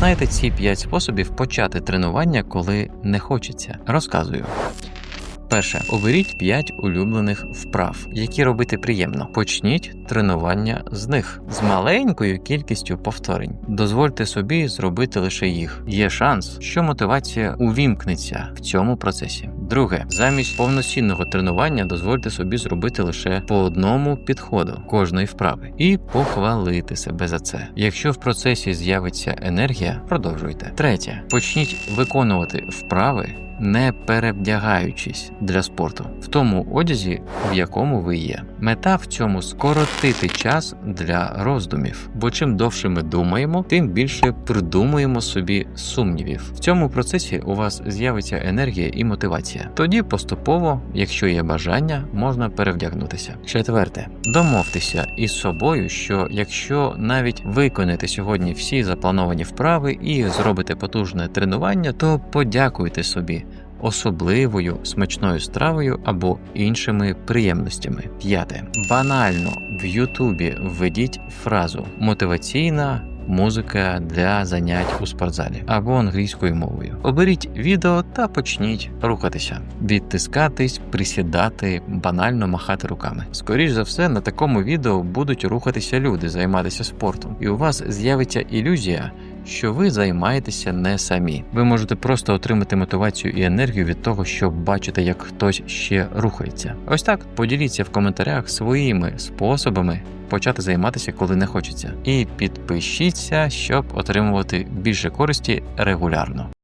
знаєте ці 5 способів почати тренування, коли не хочеться. Розказую. Перше, оберіть 5 улюблених вправ, які робити приємно. Почніть тренування з них з маленькою кількістю повторень. Дозвольте собі зробити лише їх. Є шанс, що мотивація увімкнеться в цьому процесі. Друге, замість повноцінного тренування дозвольте собі зробити лише по одному підходу кожної вправи і похвалити себе за це. Якщо в процесі з'явиться енергія, продовжуйте. Третє, почніть виконувати вправи не перевдягаючись для спорту в тому одязі, в якому ви є. Мета в цьому скоротити час для роздумів, бо чим довше ми думаємо, тим більше придумуємо собі сумнівів. В цьому процесі у вас з'явиться енергія і мотивація. Тоді поступово, якщо є бажання, можна перевдягнутися. Четверте, домовтеся із собою, що якщо навіть виконаєте сьогодні всі заплановані вправи і зробите потужне тренування, то подякуйте собі особливою смачною стравою або іншими приємностями. П'яте. Банально в Ютубі введіть фразу мотиваційна. Музика для занять у спортзалі або англійською мовою. Оберіть відео та почніть рухатися, відтискатись, присідати, банально махати руками. Скоріш за все, на такому відео будуть рухатися люди, займатися спортом, і у вас з'явиться ілюзія, що ви займаєтеся не самі. Ви можете просто отримати мотивацію і енергію від того, що бачите, як хтось ще рухається. Ось так поділіться в коментарях своїми способами почати займатися, коли не хочеться. І підпишіться, щоб отримувати більше користі регулярно.